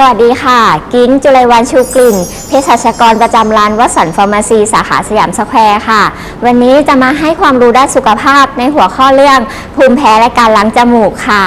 สวัสดีค่ะ กิ้งจุลัยวันชูกลิ่นเภสัชกรประจำร้านวัสันฟาร์มาซีสาขาสยามสแควร์ค่ะ วันนี้จะมาให้ความรู้ด้านสุขภาพในหัวข้อเรื่องภูมิแพ้และการล้างจมูกค่ะ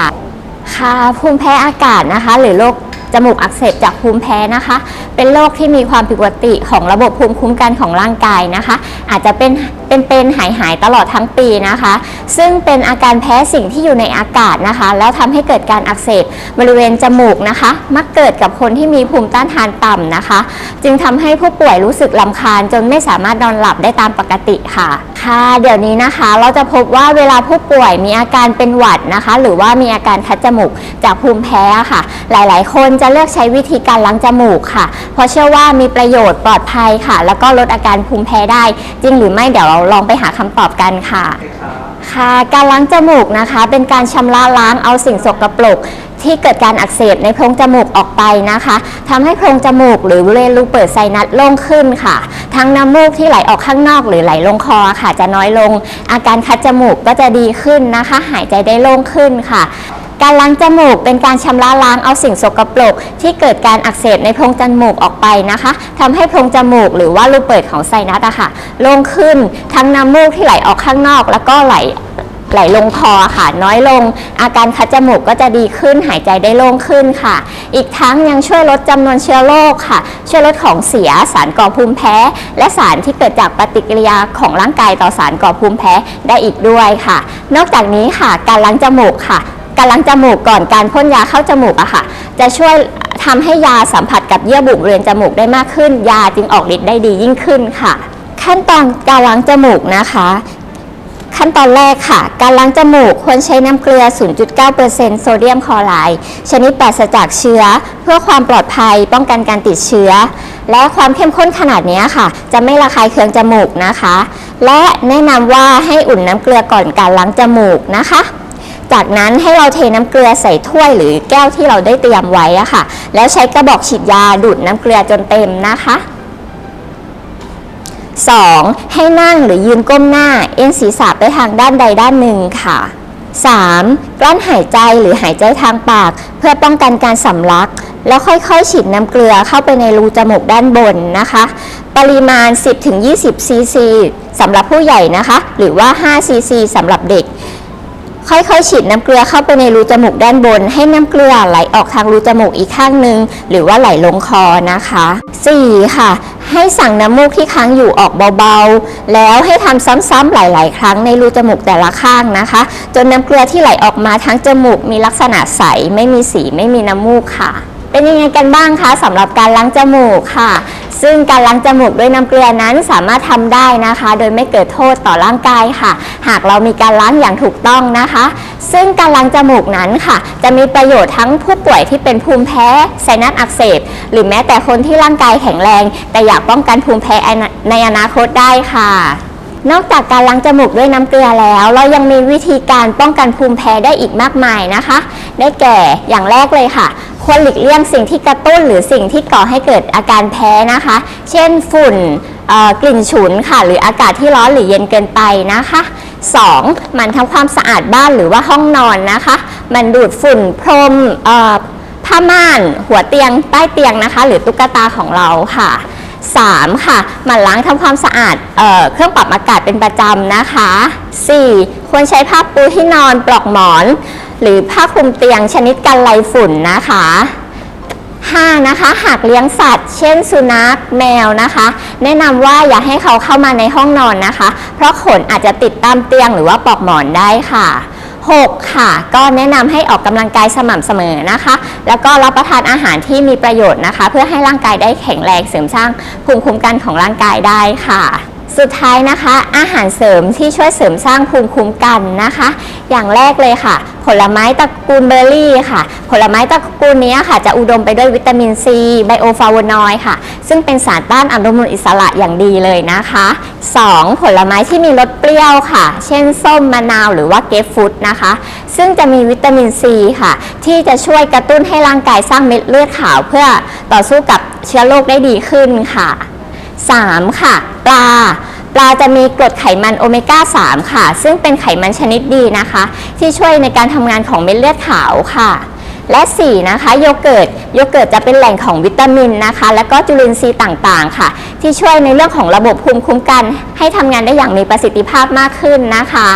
ค่ะ ภูมิแพ้อากาศนะคะ หรือโรค จมูกอักเสบจากภูมิแพ้นะคะ เป็นโรคที่มีความผิดปกติของระบบภูมิคุ้มกันของร่างกายนะคะ อาจจะเป็นเป็นเป็นหายหายๆตลอดทั้งปีนะคะ ซึ่งเป็นอาการแพ้สิ่งที่อยู่ในอากาศนะคะ แล้วทำให้เกิดการอักเสบบริเวณจมูกนะคะ มักเกิดกับคนที่มีภูมิต้านทานต่ำนะคะ จึงทำให้ผู้ป่วยรู้สึกลำคาญจนไม่สามารถนอนหลับได้ตามปกติค่ะ ค่ะ เดี๋ยวนี้นะคะ เราจะพบว่าเวลาผู้ป่วยมีอาการเป็นหวัดนะคะ หรือว่ามีอาการคัดจมูกจากภูมิแพ้ค่ะ หลาย ๆ คนจะเลือกใช้วิธีการล้างจมูกค่ะ เพราะเชื่อว่ามีประโยชน์ปลอดภัยค่ะ แล้วก็ลดอาการภูมิแพ้ได้ จริงหรือไม่เดี๋ยวเราลองไปหาคำตอบกันค่ะค่ะการล้างจมูกนะคะ เป็นการชำระล้างเอาสิ่งสกปรกที่เกิดการอักเสบในโพรงจมูกออกไปนะคะทำให้โพรงจมูกหรือบริเวณรูเปิดไซนัสโล่งขึ้นค่ะ ทั้งน้ำมูกที่ไหลออกข้างนอกหรือไหลลงคอค่ะ จะน้อยลง อาการคัดจมูกก็จะดีขึ้นนะคะ หายใจได้โล่งขึ้นค่ะ การล้างจมูกเป็นการชำระล้างเอาสิ่งสกปรกที่เกิดการอักเสบในโพรงจมูกออกไปนะคะทำให้โพรงจมูกหรือว่ารูเปิดของไซนัสอะค่ะโล่งขึ้นทั้งน้ำมูกที่ไหลออกข้างนอก แล้วก็ไหลไหลลงคอค่ะน้อยลง อาการคัดจมูกก็จะดีขึ้นหายใจได้โล่งขึ้นค่ะ อีกทั้งยังช่วยลดจำนวนเชื้อโรคค่ะ ช่วยลดของเสียสารก่อภูมิแพ้ และสารที่เกิดจากปฏิกิริยาของร่างกายต่อสารก่อภูมิแพ้ได้อีกด้วยค่ะ นอกจากนี้ค่ะ การล้างจมูกค่ะ การล้างจมูกก่อนการพ่นยาเข้าจมูกอะค่ะ จะช่วยทำให้ยาสัมผัสกับเยื่อบุบริเวณจมูกได้มากขึ้น ยาจึงออกฤทธิ์ได้ดียิ่งขึ้นค่ะ ขั้นตอนการล้างจมูกนะคะ ขั้นตอนแรกค่ะ การล้างจมูกควรใช้น้ำเกลือ 0.9%โซเดียมคลอไรด์ชนิดปราศจากเชื้อ เพื่อความปลอดภัยป้องกันการติดเชื้อ และความเข้มข้นขนาดนี้ค่ะ จะไม่ระคายเคืองจมูกนะคะ และแนะนำว่าให้อุ่นน้ำเกลือก่อนการล้างจมูกนะคะ จากนั้นให้เราเทน้ำเกลือใส่ถ้วยหรือแก้วที่เราได้เตรียมไว้อะค่ะ แล้วใช้กระบอกฉีดยาดูดน้ำเกลือจนเต็มนะคะ 2. ให้นั่งหรือยืนก้มหน้า เอ็นศีรษะไปทางด้านใดด้านหนึ่งค่ะ 3. กลั้นหายใจหรือหายใจทางปาก เพื่อป้องกันการสำลัก แล้วค่อยๆฉีดน้ำเกลือเข้าไปในรูจมูกด้านบนนะคะ ปริมาณ 10-20 ซีซีสำหรับผู้ใหญ่นะคะ หรือว่า 5 ซีซีสำหรับเด็ก ค่อยๆฉีดน้ำเกลือเข้าไปในรูจมูกด้านบน ให้น้ำเกลือไหลออกทางรูจมูกอีกข้างหนึ่งหรือว่าไหลลงคอนะคะ 4. ค่ะ ให้สั่งน้ำมูกที่ค้างอยู่ออกเบาๆ แล้วให้ทำซ้ำๆหลาย ๆ ครั้งในรูจมูกแต่ละข้างนะคะ จนน้ำเกลือที่ไหลออกมาทั้งจมูกมีลักษณะใส ไม่มีสีไม่มีน้ำมูกค่ะ เป็นยังไงกันบ้างคะสำหรับการล้างจมูกค่ะ ซึ่งการล้างจมูกด้วยน้ำเกลือนั้นสามารถทำได้นะคะ โดยไม่เกิดโทษต่อร่างกายค่ะ หากเรามีการล้างอย่างถูกต้องนะคะ ซึ่งการล้างจมูกนั้นค่ะ จะมีประโยชน์ทั้งผู้ป่วยที่เป็นภูมิแพ้ไซนัสอักเสบ หรือแม้แต่คนที่ร่างกายแข็งแรง แต่อยากป้องกันภูมิแพ้ในอนาคตได้ค่ะ นอกจากการล้างจมูกด้วยน้ำเกลือแล้ว เรายังมีวิธีการป้องกันภูมิแพ้ได้อีกมากมายนะคะ ได้แก่อย่างแรกเลยค่ะ ควรหลีกเลี่ยงสิ่งที่กระตุ้นหรือสิ่งที่ก่อให้เกิดอาการแพ้นะคะ เช่นฝุ่นกลิ่นฉุนค่ะ หรืออากาศที่ร้อนหรือเย็นเกินไปนะคะ 2. มันทำความสะอาดบ้านหรือว่าห้องนอนนะคะ มันดูดฝุ่นพรมผ้าม่าน หัวเตียงใต้เตียงนะคะ หรือตุ๊กตาของเราค่ะ 3. ค่ะหมั่นล้างทำความสะอาดเออเครื่องปรับอากาศเป็นประจำนะคะ 4. ควรใช้ผ้าปูที่นอนปลอกหมอน หรือผ้าคลุมเตียงชนิดกันไรฝุ่นนะคะ 5. นะคะหากเลี้ยงสัตว์ เช่นสุนัขแมวนะคะ แนะนำว่าอย่าให้เขาเข้ามาในห้องนอนนะคะ เพราะขนอาจจะติดตามเตียงหรือว่าปลอกหมอนได้ค่ะ 6. ค่ะ ก็แนะนำให้ออกกำลังกายสม่ำเสมอนะคะ แล้วก็รับประทานอาหารที่มีประโยชน์นะคะ เพื่อให้ร่างกายได้แข็งแรงเสริมสร้างภูมิคุ้มกันของร่างกายได้ค่ะสุดท้ายนะคะ อาหารเสริมที่ช่วยเสริมสร้างภูมิคุ้มกันนะคะ อย่างแรกเลยค่ะ ลไม้ตระกูลเบอร์รี่ค่ะ ผลไม้ตระกูลนี้ค่ะ จะอุดมไปด้วยวิตามินซีไบโอฟลาโวนอยด์ค่ะ ซึ่งเป็นสารต้านอนุมูลอิสระอย่างดีเลยนะคะ 2. ผลไม้ที่มีรสเปรี้ยวค่ะ เช่นส้มมะนาวหรือว่าเกฟฟุตนะคะ ซึ่งจะมีวิตามินซีค่ะ ที่จะช่วยกระตุ้นให้ร่างกายสร้างเม็ดเลือดขาวเพื่อต่อสู้กับเชื้อโรคได้ดีขึ้นค่ะ 3. ค่ะปลา ปลาจะมีกรดไขมันโอเมก้า 3 ค่ะ ซึ่งเป็นไขมันชนิดดีนะคะ ที่ช่วยในการทำงานของเม็ดเลือดขาวค่ะ และ 4 นะคะ โยเกิร์ตโยเกิร์ตจะเป็นแหล่งของวิตามินนะคะ และก็จุลินทรีย์ต่างๆ ค่ะ ที่ช่วยในเรื่องของระบบภูมิคุ้มกัน ให้ทำงานได้อย่างมีประสิทธิภาพมากขึ้นนะคะ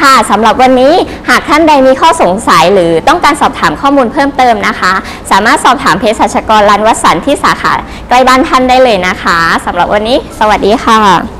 ค่ะสำหรับวันนี้หากท่านใดมีข้อสงสัยหรือต้องการสอบถามข้อมูลเพิ่มเติมนะคะ สามารถสอบถามเภสัชกรรันวัสันที่สาขาใกล้บ้านท่านได้เลยนะคะสำหรับวันนี้ สวัสดีค่ะ